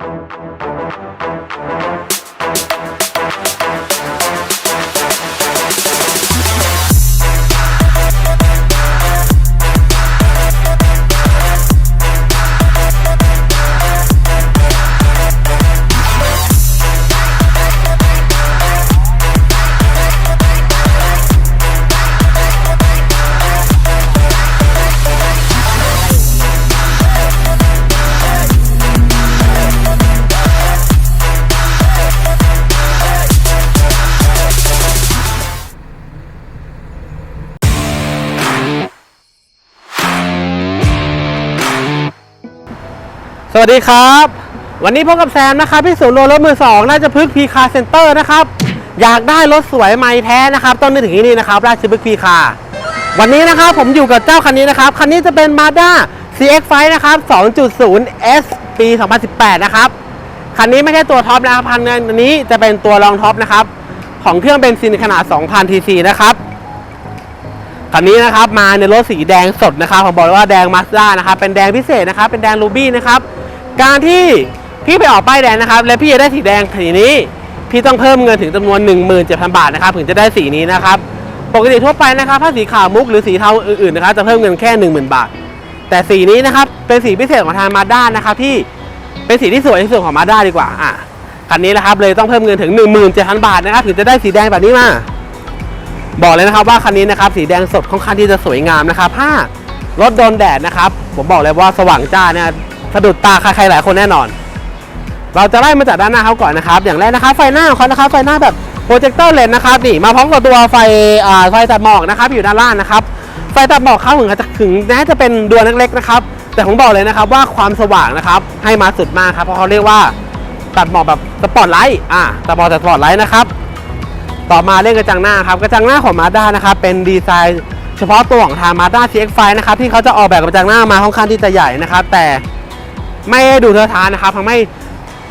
ส วัสดีครับ วันนี้พบกับแซมนะครับที่ศูนย์รวมรถมือสองน่าจะพึกพีคาเซ็นเตอร์นะครับอยากได้รถสวยไม่แท้นะครับต้องนึกถึงที่นี่นะครับราชพฤกพีคาวันนี้นะครับผมอยู่กับเจ้าคันนี้นะครับคันนี้จะเป็น Mazda CX-5 นะครับ 2.0 S ปี 2018 นะครับคันนี้ไม่ใช่ตัวท็อปนะครับคันนี้จะเป็นตัวรองท็อปนะครับของเครื่องเบนซินขนาด 2,000 cc นะครับคันนี้นะครับมาในรถสีแดงสดนะครับผมบอกเลยว่าแดงมาสด้านะครับเป็นแดงพิเศษนะครับเป็นแดงรูบี้นะครับ การที่พี่ไปออกป้ายแดงนะครับ และพี่จะได้สีแดงสีนี้ พี่ต้องเพิ่มเงินถึงจำนวน 17,000 บาทนะครับถึงจะได้สีนี้นะครับปกติทั่วไปนะครับถ้าสีขาวมุกหรือสีเทาอื่นๆนะครับจะเพิ่มเงินแค่ 10,000 บาท แต่สีนี้นะครับเป็นสีพิเศษของทางมาด้านะครับที่เป็นสีที่สวยที่สุดของมาด้าดีกว่าอะคันนี้นะครับเลยต้องเพิ่มเงินถึง 17,000 บาทนะครับถึงจะได้สีแดงแบบนี้มาบอกเลยนะครับว่าคันนี้นะครับสีแดงสดค่อนข้างที่จะสวยงามนะครับถ้ารถโดนแดดนะครับ ผมบอกเลยว่าสว่างจ้าเนี่ย สะดุดตาใครๆหลายคนแน่นอน เราจะไล่มาจากด้านหน้าเขาก่อนนะครับ อย่างแรกนะครับไฟหน้าของเขานะครับไฟหน้าแบบโปรเจคเตอร์เลนนะครับนี่มาพร้อมกับตัวไฟไฟตัดหมอกนะครับอยู่ด้านล่างนะครับไฟตัดหมอกเขาถึงจะถึงแม้จะเป็นดวงเล็กๆนะครับแต่ผมบอกเลยนะครับว่าความสว่างนะครับให้มาสุดมากครับเพราะเขาเรียกว่าตัดหมอกแบบสปอตไลท์อ่าตัดหมอกจากสปอตไลท์นะครับต่อมาเรื่องกระจังหน้าครับกระจังหน้าของ Mazda นะครับเป็นดีไซน์เฉพาะตัวของทาง Mazda CX-5 นะครับที่เขาจะออกแบบกระจังหน้ามาค่อนข้างที่จะใหญ่นะครับแต่ ไม่ดูเทอะทานนะครับทำให้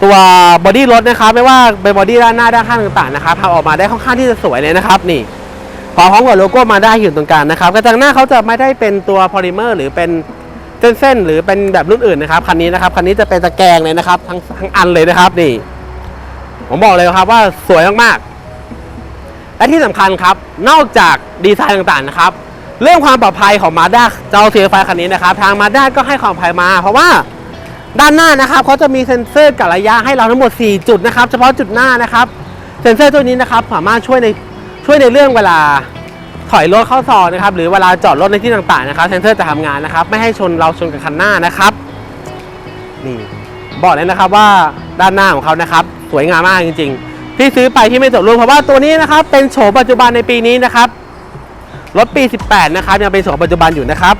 ตัวบอดี้รถนะครับไม่ว่าเป็นบอดี้ด้านหน้าด้านข้างต่างๆนะครับทำออกมาได้ค่อนข้างที่จะสวยเลยนะครับนี่พอพร้อมกับโลโก้มาได้อยู่ตรงกลางนะครับกระจังหน้าเขาจะไม่ได้เป็นตัวพอลิเมอร์หรือเป็นเส้นๆหรือเป็นแบบรุ่นอื่นนะครับคันนี้นะครับคันนี้จะเป็นตะแกรงเลยนะครับทั้งทั้งอันเลยนะครับนี่ ผมบอกเลยครับว่าสวยมากๆและที่สำคัญครับนอกจากดีไซน์ต่างๆนะครับเรื่องความปลอดภัยของ Mazda เจ้าเซียไฟคันนี้นะครับ ทาง Mazda ก็ให้ความปลอดภัยมา เพราะว่า ด้านหน้านะครับเขาจะมีเซ็นเซอร์กะระยะให้เราทั้งหมด 4 จุดนะครับ เฉพาะจุดหน้านะครับ เซ็นเซอร์ตัวนี้นะครับสามารถช่วยในช่วยในเรื่องเวลาถอยรถเข้าซอยนะครับ หรือเวลาจอดรถในที่ต่างๆนะครับ เซ็นเซอร์จะทำงานนะครับ ไม่ให้ชนเราชนกับคันหน้านะครับ นี่บอกเลยนะครับว่าด้านหน้าของเขานะครับ สวยงามมากจริง ๆ ที่ซื้อไปที่ไม่จบรุ่นเพราะว่าตัวนี้นะครับ เป็นโฉมปัจจุบันในปีนี้นะครับรถปี 18 นะครับยังเป็นโฉมปัจจุบันอยู่นะครับ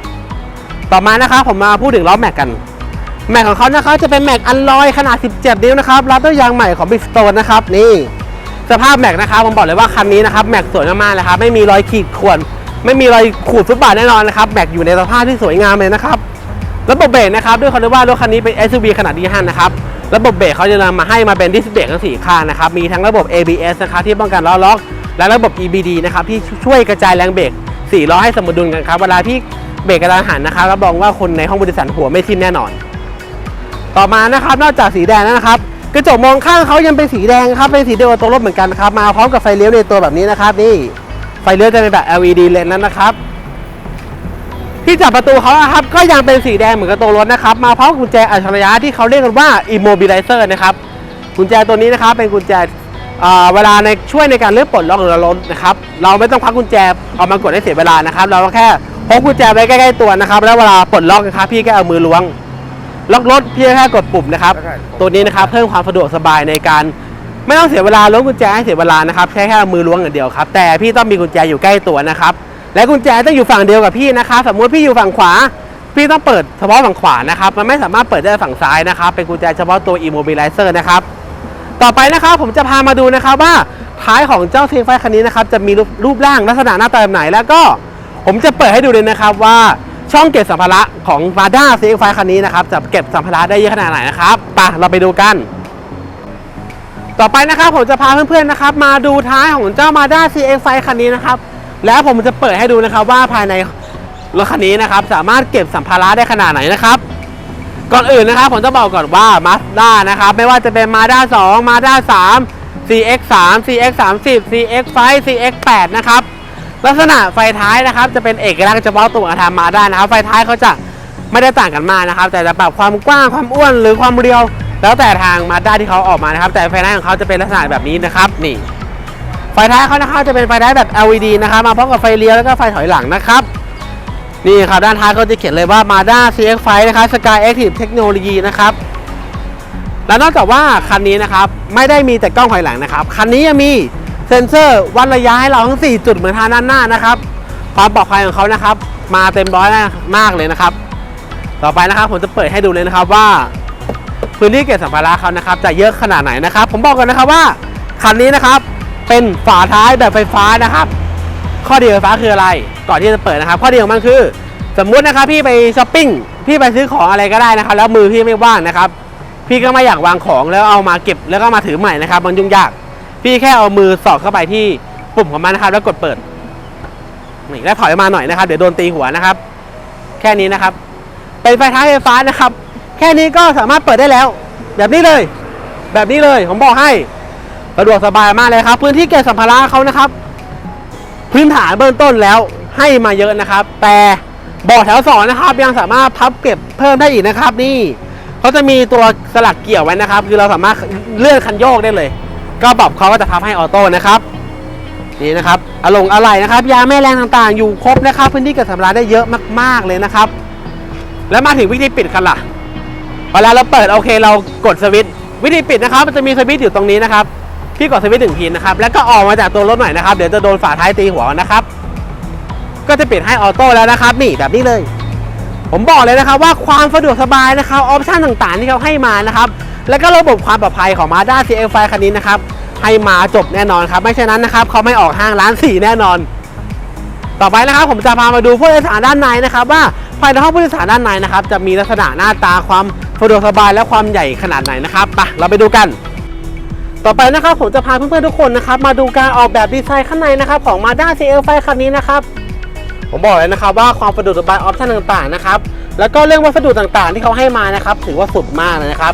ต่อมานะครับผมมาพูดถึงล้อแม็กกัน แม็กของเขานะครับจะเป็นแม็กอันลอยขนาด 17 นิ้วนะครับรับด้วยยางใหม่ของ Big Stone นะครับนี่สภาพแม็กนะครับผมบอกเลยว่าคันนี้นะครับแม็กสวยมากๆเลยครับไม่มีรอยขีดข่วนไม่มีรอยขูดฟุตบาทแน่นอนนะครับแม็กอยู่ในสภาพที่สวยงามเลยนะครับระบบเบรกนะครับด้วยความที่ว่ารถคันนี้เป็น SUV ขนาดดีฮันนะครับระบบเบรกเขาจะนำมาให้มาเป็นดิสเบรกทั้งสี่ข้างนะครับมีทั้งระบบ ABS นะครับที่ป้องกันล้อล็อก และระบบ EBD นะครับที่ช่วยกระจายแรงเบรกสี่ล้อให้สมดุลกันครับเวลาที่เบรกกระทันหันนะครับรับรองว่าคนในห้องบริษัทหัวไม่ทิ่มแน่นอน ต่อมานะครับนอกจากสีแดงแล้วนะครับกระจกมองข้างเขายังเป็นสีแดงครับเป็นสีเดียวกับตัวรถเหมือนกันนะครับมาพร้อมกับไฟเลี้ยวในตัวแบบนี้นะครับนี่ไฟเลี้ยวจะเป็นแบบ LED เลนนั้นนะครับที่จับประตูเขาครับก็ยังเป็นสีแดงเหมือนกับตัวรถนะครับ มาพร้อมกุญแจอัจฉริยะที่เขาเรียกกันว่า immobilizer นะครับกุญแจตัวนี้นะครับเป็นกุญแจเวลาในช่วยในการเลื่อนปลดล็อกหรือรถนะครับเราไม่ต้องพักกุญแจออกมากดให้เสียเวลานะครับ เราแค่พกกุญแจไว้ใกล้ๆตัวนะครับ แล้วเวลาปลดล็อกนะครับพี่ก็เอามือล้วง ล็อกรถพี่แค่กดปุ่มนะครับ ตัวนี้นะครับเพิ่มความสะดวกสบายในการ ไม่ต้องเสียเวลาล้วงกุญแจให้เสียเวลานะครับแค่แค่เอามือล้วงอย่างเดียวครับ แต่พี่ต้องมีกุญแจอยู่ใกล้ตัวนะครับ และกุญแจต้องอยู่ฝั่งเดียวกับพี่นะครับสมมุติพี่อยู่ฝั่งขวา พี่ต้องเปิดเฉพาะฝั่งขวานะครับ มันไม่สามารถเปิดได้ฝั่งซ้ายนะครับ เป็นกุญแจเฉพาะตัว immobilizer นะครับ ต่อไปนะครับผมจะพามาดูนะครับว่าท้ายของเจ้าเทียงไฟคันนี้นะครับจะมีรูปรูปร่างลักษณะหน้าตาแบบไหนแล้วก็ ผมจะเปิดให้ดูเลยนะครับว่า ช่องเก็บสัมภาระของ m a d a c x 5 คันนี้นะครับจะเก็บสัมภาระได้เยอะขนาดไหนนะครับไปเราไปดูกัน ต่อไปนะครับผมจะพาเพื่อนๆนะครับ มาดูท้ายของเจ้า Mazda CX-5 คันนี้นะครับ แล้วผมจะเปิดให้ดูนะครับว่าภายในรถคันนี้นะครับสามารถเก็บสัมภาระได้ขนาดไหนนะครับ ก่อนอื่นนะครับผมจะบอกก่อนว่า Mazda นะครับไม่ว่าจะเป็น Mazda 2 Mazda 3 CX3 CX30 CX5 CX8 นะครับ ลักษณะไฟท้ายนะครับจะเป็นเอกลักษณ์เฉพาะตัวองทาง Mazda นะครับ ไฟท้ายเขาจะไม่ได้ต่างกันมากนะครับ แต่จะปรับความกว้างความอ้วนหรือความเรียว แล้วแต่ทาง Mazda ที่เขาออกมานะครับ แต่ไฟท้ายของเขาจะเป็นลักษณะแบบนี้นะครับนี่ ไฟท้ายเขานะครับจะเป็นไฟท้ายแบบ LED นะครับมาพร้อมกับไฟเลี้ยวแล้วก็ไฟถอยหลังนะครับนี่ครับด้านท้ายก็จะเขียนเลยว่า Mazda CX-5 นะครับ Sky Active Technology นะครับแล้วนอกจากว่าคันนี้นะครับไม่ได้มีแต่กล้องถอยหลังนะครับ คันนี้ยังมี เซนเซอร์วัดระยะให้เราทั้ง 4 จุดเหมือนทางด้านหน้านะครับ ความปลอดภัยของเขานะครับ มาเต็มร้อยมากเลยนะครับ ต่อไปนะครับผมจะเปิดให้ดูเลยนะครับว่า พื้นที่เก็บสัมภาระเขานะครับ จะเยอะขนาดไหนนะครับ ผมบอกก่อนนะครับว่าคันนี้นะครับเป็นฝาท้ายแบบไฟฟ้านะครับ ข้อดีไฟฟ้าคืออะไร ก่อนที่จะเปิดนะครับ ข้อดีของมันคือ สมมุตินะครับพี่ไปช้อปปิ้งพี่ไปซื้อของอะไรก็ได้นะครับ แล้วมือพี่ไม่ว่างนะครับ พี่ก็ไม่อยากวางของแล้วเอามาเก็บแล้วก็มาถือใหม่นะครับ มันยุ่งยาก พี่แค่เอามือสอดเข้าไปที่ปุ่มของมันนะครับ แล้วกดเปิดนี่แล้วถอยมาหน่อยนะครับ เดี๋ยวโดนตีหัวนะครับ แค่นี้นะครับ เป็นไฟท้ายไฟฟ้านะครับ แค่นี้ก็สามารถเปิดได้แล้ว แบบนี้เลย แบบนี้เลยผมบอกให้สะดวกสบายมากเลยครับ พื้นที่เก็บสัมภาระเขานะครับ พื้นฐานเบื้องต้นแล้วให้มาเยอะนะครับ แต่เบาะแถวสองนะครับ ยังสามารถพับเก็บเพิ่มได้อีกนะครับ นี่เขาจะมีตัวสลักเกี่ยวไว้นะครับ คือเราสามารถเลื่อนคันโยกได้เลย ก็ปรับเขาก็จะพับให้ออโต้นะครับนี่นะครับอลงอะไรนะครับ ยาแม่แรงต่างๆ อยู่ครบนะครับ พื้นที่เก็บสัมภาระได้เยอะมากๆเลยนะครับ แล้วมาถึงวิธีปิดกันล่ะเวลาเราเปิดโอเคเรากดสวิตช์วิธีปิดนะครับ มันจะมีสวิตช์อยู่ตรงนี้นะครับพี่กดสวิตช์หนึ่งทีนะครับแล้วก็ออกมาจากตัวรถหน่อยนะครับ เดี๋ยวจะโดนฝาท้ายตีหัวนะครับ ก็จะปิดให้ออโต้แล้วนะครับ นี่แบบนี้เลย ผมบอกเลยนะครับว่าความสะดวกสบายนะครับออปชั่นต่างๆที่เขาให้มานะครับ แล้วก็ระบบความปลอดภัยของ Mazda CX-5 คันนี้นะครับให้มาจบแน่นอนครับไม่เช่นนั้นนะครับเขาไม่ออกห้างร้านสี่แน่นอน ต่อไปนะครับผมจะพามาดูผู้โดยสารด้านในนะครับ ว่าภายในห้องผู้โดยสารด้านในนะครับจะมีลักษณะหน้าตาความสะดวกสบายและความใหญ่ขนาดไหนนะครับไปเราไปดูกัน ต่อไปนะครับผมจะพาเพื่อนๆทุกคนนะครับมาดูการออกแบบดีไซน์ข้างในนะครับของ Mazda CX-5 คันนี้นะครับผมบอกเลยนะครับว่าความสะดวกสบายออปชั่นต่างๆนะครับแล้วก็เรื่องวัสดุต่างๆ ที่เขาให้มานะครับถือว่าสุดมากเลยนะครับ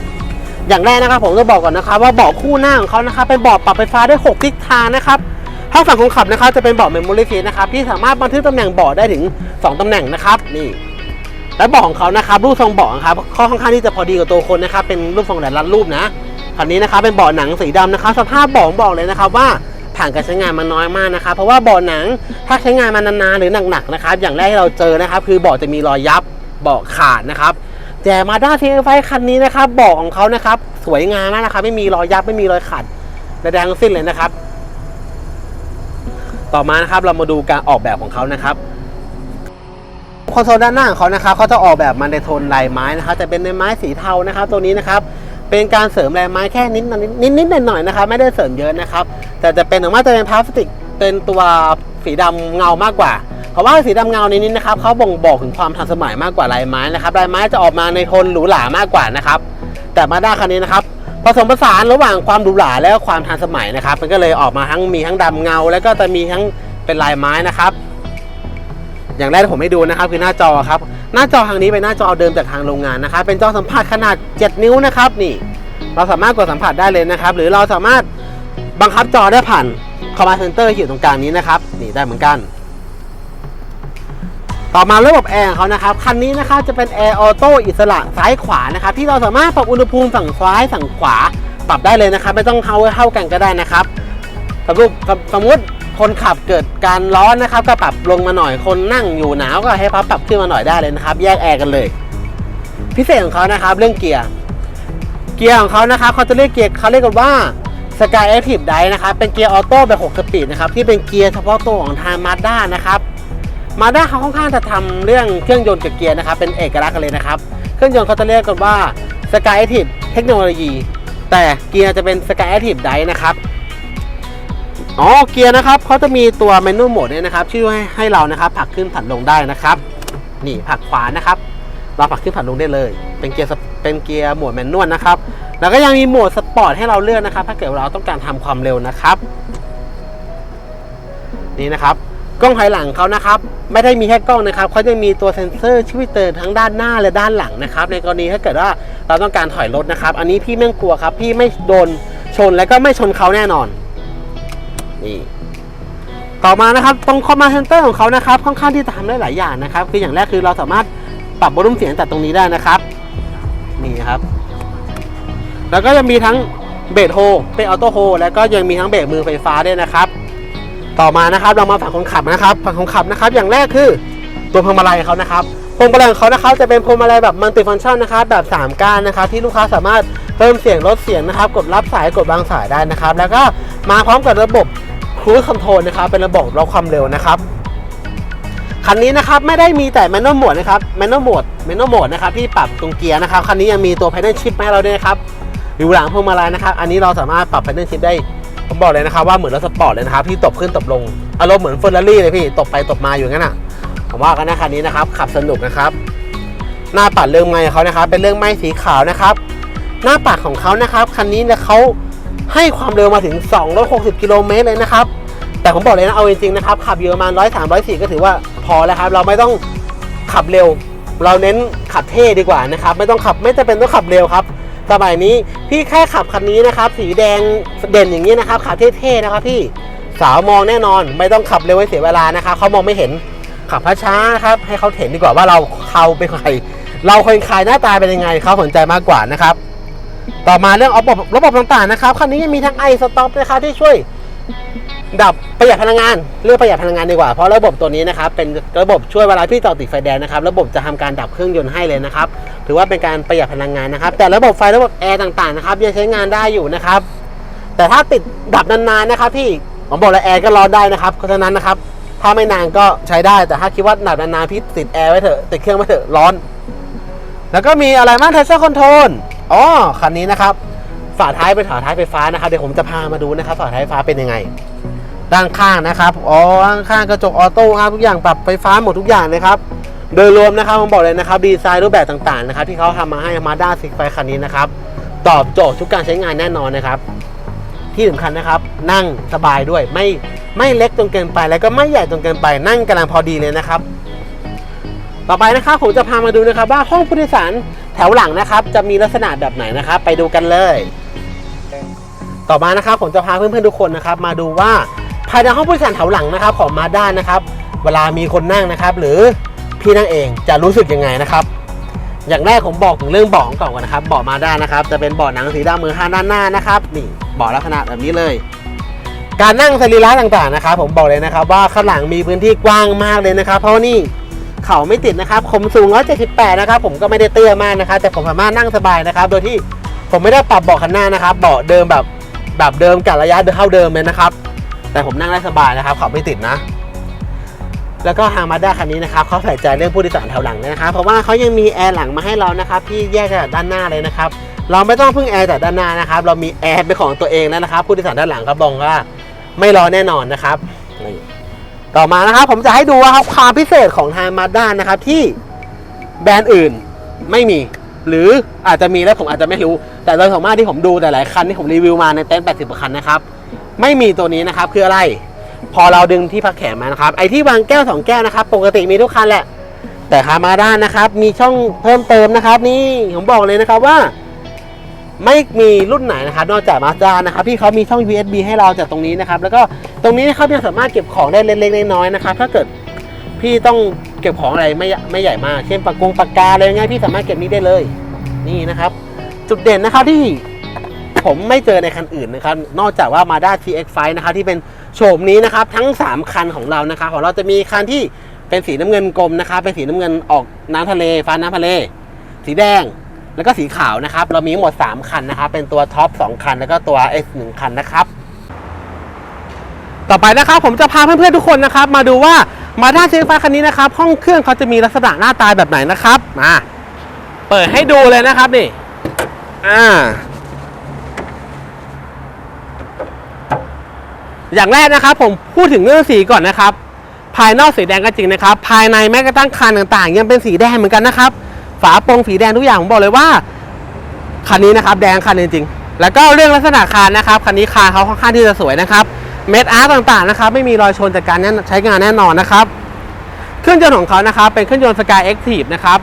อย่างแรกนะครับผมจะบอกก่อนนะครับว่าเบาะคู่หน้าของเขานะครับเป็นเบาะปรับไฟฟ้าได้ 6 ทิศทางนะครับถ้าฝั่งคนขับนะครับจะเป็นเบาะเมมโมรี่ซีนะครับที่สามารถบันทึกตำแหน่งเบาะได้ถึง 2ตำแหน่งนะครับนี่และเบาะของเขานะครับรูปทรงเบาะครับข้อค่อนข้างที่จะพอดีกับตัวคนนะครับเป็นรูปทรงแบบรัดรูปนะคันนี้นะครับเป็นเบาะหนังสีดำนะครับสภาพเบาะบอกเลยนะครับว่าผ่านการใช้งานมาน้อยมากนะครับเพราะว่าเบาะหนังถ้าใช้งานมานานๆหรือหนักๆนะครับอย่างแรกที่เราเจอนะครับคือเบาะจะมีรอยยับเบาะขาดนะครับ แต่มาด้าเทไฟคันนี้นะครับบาะของเขานะครับ สวยงามมากนะครับ ไม่มีรอยยับไม่มีรอยขาดใดๆทั้งสิ้นเลยนะครับ ต่อมานะครับเรามาดูการออกแบบของเขานะครับคอนโซลด้านหน้าของเขานะครับเขาจะออกแบบมาในโทนลายไม้นะครับจะเป็นในไม้สีเทานะครับ ตัวนี้นะครับเป็นการเสริมลายไม้แค่นิดนิดนิดหน่อยๆนะครับ ไม่ได้เสริมเยอะนะครับ แต่จะเป็นออกมาจะเป็นพลาสติกเป็นตัวสีดำเงามากกว่า ราะว่าสีดำเงาในนี้นะครับเขาบ่งบอกถึงความทันสมัยมากกว่าลายไม้นะครับลายไม้จะออกมาในโทนหรูหรามากกว่านะครับ แต่มาด้าคันนี้นะครับผสมผสานระหว่างความหรูหราและความทันสมัยนะครับ มันก็เลยออกมาทั้งมีทั้งดำเงา แล้วก็จะมีทั้งเป็นลายไม้นะครับ อย่างแรกที่ผมให้ดูนะครับคือหน้าจอครับ หน้าจอทางนี้เป็นหน้าจอเดิมจากทางโรงงานนะครับ เป็นจอสัมผัสขนาด 7 นิ้วนะครับนี่ เราสามารถกดสัมผัสได้เลยนะครับ หรือเราสามารถบังคับจอได้ผ่านคอมมานด์เซนเตอร์ที่อยู่ตรงกลางนี้นะครับนี่ได้เหมือนกัน ต่อมาระบบแอร์ของเขานะครับคันนี้นะครับจะเป็นแอร์ออโต้อิสระซ้ายขวานะครับที่เราสามารถปรับอุณหภูมิฝั่งซ้ายฝั่งขวา ปรับได้เลยนะครับ ไม่ต้องเท่าเท่ากันก็ได้นะครับสมมติสมมติคนขับเกิดการร้อนนะครับ ก็ปรับลงมาหน่อยคนนั่งอยู่หนาวก็ให้พับปรับขึ้นมาหน่อยได้เลยนะครับ แยกแอร์กันเลย พิเศษของเขานะครับ เรื่องเกียร์เกียร์ของเขานะครับเขาจะเรียกเกียร์เขาเรียกกันว่า Sky Active Drive นะครับเป็นเกียร์ออโต้แบบ6สปีดนะครับที่เป็นเกียร์เฉพาะตัวของทาง Mazda นะครับ มาด้าเขาค่อนข้างจะทำเรื่องเครื่องยนต์กับเกียร์นะครับเป็นเอกลักษณ์กันเลยนะครับ เครื่องยนต์เขาจะเรียกกันว่า Sky Active Technology แต่เกียร์จะเป็น Sky Active Drive นะครับอ๋อเกียร์นะครับเขาจะมีตัวเมนูโหมดเนี่ยนะครับชื่อให้ให้เรานะครับผลักขึ้นผันลงได้นะครับ นี่ผลักขวานะครับ เราผลักขึ้นผันลงได้เลย เป็นเกียร์เป็นเกียร์โหมดแมนนวลนะครับ แล้วก็ยังมีโหมดสปอร์ตให้เราเลือกนะครับ ถ้าเกิดเราต้องการทำความเร็วนะครับ นี่นะครับ กล้องภายหลังเขานะครับ ไม่ได้มีแค่กล้องนะครับเขายังมีตัวเซ็นเซอร์ช่วยเตือนทั้งด้านหน้าและด้านหลังนะครับ ในกรณีถ้าเกิดว่าเราต้องการถอยรถนะครับ อันนี้พี่ไม่กลัวครับ พี่ไม่โดนชนและก็ไม่ชนเขาแน่นอนนี่ต่อมานะครับตรงคอมมานด์เซนเตอร์ของเขานะครับค่อนข้างที่จะทำได้หลายอย่างนะครับ คืออย่างแรกคือเราสามารถปรับบอลลุ่มเสียงจากตรงนี้ได้นะครับนี่ครับ แล้วก็ยังมีทั้งเบรกโฮเป็นออโต้โฮแล้วก็ยังมีทั้งเบรกมือไฟฟ้าด้วยนะครับ ต่อมานะครับเรามาฝั่งคนขับนะครับฝั่งคนขับนะครับ อย่างแรกคือตัวพวงมาลัยเขานะครับพวงมาลัยของเขานะครับจะเป็นพวงมาลัยแบบมัลติฟังก์ชันนะครับแบบ 3ก้านนะครับที่ลูกค้าสามารถเพิ่มเสียงลดเสียงนะครับ กดรับสายกดวางสายได้นะครับ แล้วก็มาพร้อมกับระบบ Cruise Control นะครับเป็นระบบล็อกความเร็วนะครับคันนี้นะครับไม่ได้มีแต่ Manual Mode นะครับ Manual Mode Manual Mode นะครับที่ปรับตรงเกียร์นะครับคันนี้ยังมีตัว Pedal Shift มาให้เราด้วยนะครับอยู่หลังพวงมาลัยนะครับ อันนี้เราสามารถปรับ Pedal Shift ได้ ผมบอกเลยนะครับว่าเหมือนรถสปอร์ตเลยนะครับที่ตบขึ้นตบลงอารมณ์เหมือนเฟอร์รารี่เลยพี่ตบไปตบมาอยู่งั้นอะผมว่ากันนะคันนี้นะครับขับสนุกนะครับ หน้าปัดเรื่องไม้เขานะครับ เป็นเรื่องไม้สีขาวนะครับ หน้าปัดของเขานะครับคันนี้เนี่ยเขาให้ความเร็วมาถึง 260 กิโลเมตรเลยนะครับ แต่ผมบอกเลยนะเอาจริงๆนะครับขับอยู่ประมาณ100 3 100 4ก็ถือว่าพอแล้วครับ เราไม่ต้องขับเร็ว เราเน้นขับเท่ดีกว่านะครับ ไม่ต้องขับไม่จำเป็นต้องขับเร็วครับ สมัยนี้พี่แค่ขับคันนี้นะครับสีแดงเด่นอย่างนี้นะครับขับเท่ๆนะครับพี่สาวมองแน่นอนไม่ต้องขับเร็วให้เสียเวลานะครับเขามองไม่เห็นขับช้าๆครับให้เขาเห็นดีกว่าว่าเราเขาเป็นใครเราคนขายหน้าตาเป็นยังไงเขาสนใจมากกว่านะครับ ต่อมาเรื่องระบบระบบต่างๆนะครับคันนี้ยังมีทั้งไอสต็อปนะครับที่ช่วย ดับประหยัดพลังงานเรื่องประหยัดพลังงานดีกว่าเพราะระบบตัวนี้นะครับเป็นระบบช่วยเวลาพี่จอดติดไฟแดงนะครับระบบจะทำการดับเครื่องยนต์ให้เลยนะครับถือว่าเป็นการประหยัดพลังงานนะครับ แต่ระบบไฟระบบแอร์ต่างๆนะครับยังใช้งานได้อยู่นะครับ แต่ถ้าติดดับนานๆนะครับพี่ผมบอกแล้วแอร์ก็ร้อนได้นะครับเพราะฉะนั้นนะครับถ้าไม่นานก็ใช้ได้แต่ถ้าคิดว่าดับนานๆพี่ติดแอร์ไว้เถอะติดเครื่องไว้เถอะร้อน แล้วก็มีอะไรบ้างเทสเซอร์คอนโทรลอ๋อคันนี้นะครับฝาท้ายเป็นฝาท้ายไฟฟ้านะครับเดี๋ยวผมจะพามาดูนะครับฝาท้ายไฟฟ้าเป็นยังไง ด้านข้างนะครับอ๋อด้านข้างกระจกออโต้ครับทุกอย่างปรับไฟฟ้าหมดทุกอย่างเลยครับโดยรวมนะครับผมบอกเลยนะครับดีไซน์รูปแบบต่างๆนะครับที่เขาทำมาให้มาด้าซิกไฟคันนี้นะครับตอบโจทย์ทุกการใช้งานแน่นอนนะครับที่สำคัญนะครับ นั่งสบายด้วยไม่ไม่เล็กจนเกินไป แล้วก็ไม่ใหญ่จนเกินไปนั่งกำลังพอดีเลยนะครับ ต่อไปนะครับผมจะพามาดูนะครับ ว่าห้องผู้โดยสารแถวหลังนะครับ จะมีลักษณะแบบไหนนะครับ ไปดูกันเลย ต่อมานะครับผมจะพาเพื่อนๆทุกคนนะครับ มาดูว่า ภายในห้องผู้โดยสารแถวหลังนะครับของมาด้านะครับ เวลามีคนนั่งนะครับ หรือพี่นั่งเองจะรู้สึกยังไงนะครับ อย่างแรกผมบอกถึงเรื่องเบาะก่อนก่อนนะครับเบาะมาด้านะครับ จะเป็นเบาะหนังสีดำมือข้าด้านหน้านะครับนี่เบาะลักษณะแบบนี้เลย การนั่งสรีระต่างๆนะครับ ผมบอกเลยนะครับ ว่าข้างหลังมีพื้นที่กว้างมากเลยนะครับ เพราะนี่เข่าไม่ติดนะครับผมสูง 178 นะครับ ผมก็ไม่ได้เตี้ยมากนะครับ แต่ผมสามารถนั่งสบายนะครับ โดยที่ผมไม่ได้ปรับเบาะคันหน้านะครับ เบาะเดิมแบบแบบเดิมกับระยะเท่าเดิมเลยนะครับ แต่ผมนั่งได้สบายนะครับเขาไม่ติดนะ แล้วก็ทามาด้าคันนี้นะครับเขาใส่ใจเรื่องผู้โดยสารแถวหลังด้วยนะครับ เพราะว่าเขายังมีแอร์หลังมาให้เรานะครับที่แยกจากด้านหน้าเลยนะครับเราไม่ต้องพึ่งแอร์จากด้านหน้านะครับ เรามีแอร์เป็นของตัวเองแล้วนะครับ ผู้โดยสารด้านหลังครับบอกว่าไม่รอแน่นอนนะครับนี่ต่อมานะครับ ผมจะให้ดูว่าความพิเศษของทางมาด้านะครับที่แบรนด์อื่นไม่มี หรืออาจจะมีแล้วผมอาจจะไม่รู้ แต่โดยส่วนมากที่ผมดูแต่หลายคันที่ผมรีวิวมาในเต็นท์80คันนะครับ ไม่มีตัวนี้นะครับคืออะไร พอเราดึงที่พักแขนมานะครับ ไอที่วางแก้วสองแก้วนะครับ ปกติมีทุกคันแหละ แต่คามาด้านนะครับ มีช่องเพิ่มเติมนะครับ นี่ผมบอกเลยนะครับว่า ไม่มีรุ่นไหนนะครับ นอกจากมาด้านะครับที่เขามีช่อง USB ให้เราจากตรงนี้นะครับ แล้วก็ตรงนี้นะครับยังสามารถเก็บของได้เล็กๆน้อยๆนะครับ ถ้าเกิดพี่ต้องเก็บของอะไรไม่ไม่ใหญ่มาก เช่นปากกงปากกาอะไรเงี้ยพี่สามารถเก็บนี้ได้เลย นี่นะครับ จุดเด่นนะครับที่ ผมไม่เจอในคันอื่นนะครับ นอกจากว่า Mazda TX5 นะครับที่เป็นโฉมนี้นะครับทั้ง 3 คันของเรานะครับของเราจะมีคันที่เป็นสีน้ำเงินกลมนะครับเป็นสีน้ำเงินออกน้ำทะเลฟ้าน้ำทะเล สีแดงแล้วก็สีขาวนะครับ เรามีหมด 3 คันนะครับ เป็นตัวท็อป2คัน แล้วก็ตัว S 1คันนะครับ ต่อไปนะครับผมจะพาเพื่อนๆทุกคนนะครับ มาดูว่ามาด้าเชฟฟ้าคันนี้นะครับ ห้องเครื่องเขาจะมีลักษณะหน้าตาแบบไหนนะครับมาเปิดให้ดูเลยนะครับนี่อ่า อย่างแรกนะครับผมพูดถึงเรื่องสีก่อนนะครับ ภายนอกสีแดงก็จริงนะครับ ภายในแม้กระทั่งคันต่างๆ ยังเป็นสีแดงเหมือนกันนะครับ ฝาโปรงสีแดงทุกอย่างผมบอกเลยว่าคันนี้นะครับแดงคันจริงๆ แล้วก็เรื่องลักษณะคานนะครับคันนี้คานเขาค่อนข้างที่จะสวยนะครับ เม็ดอาร์ตต่างๆนะครับไม่มีรอยชนจากการใช้งานแน่นอนนะครับ เครื่องยนต์ของเขานะครับเป็นเครื่องยนต์ Sky Active นะครับ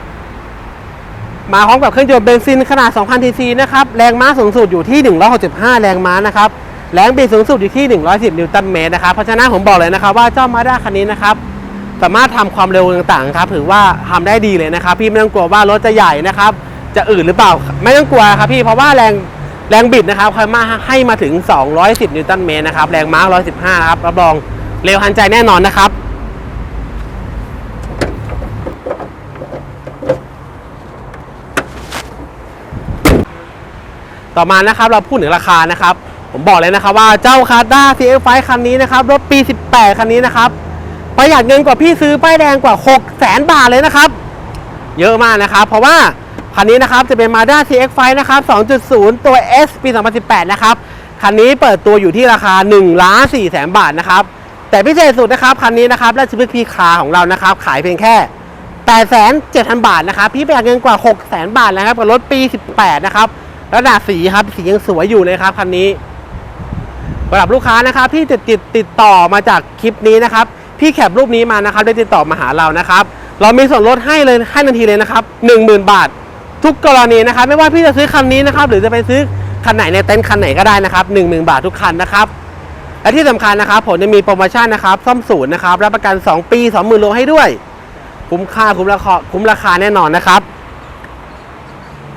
มาพร้อมกับเครื่องยนต์เบนซินขนาด 2,000ซีซีนะครับ แรงม้าสูงสุดอยู่ที่ 165 แรงม้านะครับ แรงบิดสูงสุดอยู่ที่ 110 นิวตันเมตรนะครับ เพราะฉะนั้นผมบอกเลยนะครับว่าเจ้ามาด้าคันนี้นะครับสามารถทำความเร็วต่างๆครับถือว่าทำได้ดีเลยนะครับ พี่ไม่ต้องกลัวว่ารถจะใหญ่นะครับ จะอืดหรือเปล่า ไม่ต้องกลัวครับพี่เพราะว่าแรงแรงบิดนะครับเขามาให้มาถึง 210 นิวตันเมตรนะครับแรงม้า 115 ครับรับรองเร็วทันใจแน่นอนนะครับต่อมานะครับเราพูดถึงราคานะครับ ผมบอกเลยนะครับว่าเจ้าคาด้า CX5 คันนี้นะครับ รถปี 18 คันนี้นะครับ ประหยัดเงินกว่าพี่ซื้อป้ายแดงกว่า 6 0 0 0 0 บาทเลยนะครับ เยอะมากนะครับ เพราะว่าคันนี้นะครับจะเป็น Mazda CX5 นะครับ 2.0 ตัว S ปี 2018 นะครับ คันนี้เปิดตัวอยู่ที่ราคา1ล้าน4แสนบาทนะครับ แต่พิเศษสุดนะครับ คันนี้นะครับราชพฤกษ์พีคาของเรานะครับ ขายเพียงแค่8 7 0 0 0 บาทนะครับ พี่ประหยัดเงินกว่า 6 0 0 0 0 บาทนะครับกับรถปี 18 นะครับ แล้วหนาสีครับ สียังสวยอยู่เลยครับคันนี้ สำหรับลูกค้านะครับที่ติดติดติดต่อมาจากคลิปนี้นะครับพี่แคปรูปนี้มานะครับได้ติดต่อมาหาเรานะครับ เรามีส่วนลดให้เลยให้ทันทีเลยนะครับ10,000 บาท ทุกกรณีนะครับ ไม่ว่าพี่จะซื้อคันนี้นะครับหรือจะไปซื้อคันไหนในเต็นท์คันไหนก็ได้นะครับ10,000 บาททุกคันนะครับและที่สำคัญนะครับผมจะมีโปรโมชั่นนะครับซ่อมศูนย์นะครับรับประกัน 2 ปี 20,000โลให้ด้วย คุ้มค่าคุ้มราคาคุ้มราคาแน่นอนนะครับ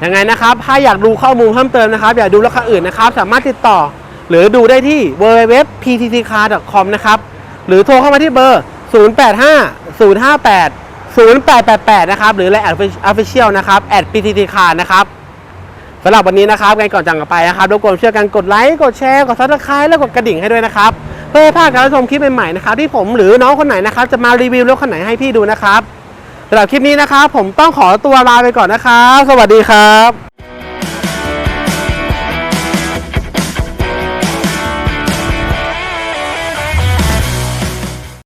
ยังไงนะครับ ถ้าอยากดูข้อมูลเพิ่มเติมนะครับ อยากดูราคาอื่นนะครับ สามารถติดต่อ หรือดูได้ที่ www.pcccar.com นะครับ หรือโทรเข้ามาที่เบอร์ 085 058 0888 นะครับ หรือ Line Official นะครับ @pcccar นะครับสำหรับวันนี้นะครับไงก่อนจังกันไปนะครับรบกวนช่วยกันกดไลค์ กดแชร์ กดซับสไครต์และกดกระดิ่งให้ด้วยนะครับ เพื่อไม่พลาดการรับชมคลิปใหม่ๆนะครับที่ผมหรือน้องคนไหนนะครับจะมารีวิวรถคันไหนให้พี่ดูนะครับสำหรับคลิปนี้นะครับผมต้องขอตัวลาไปก่อนนะครับ สวัสดีครับ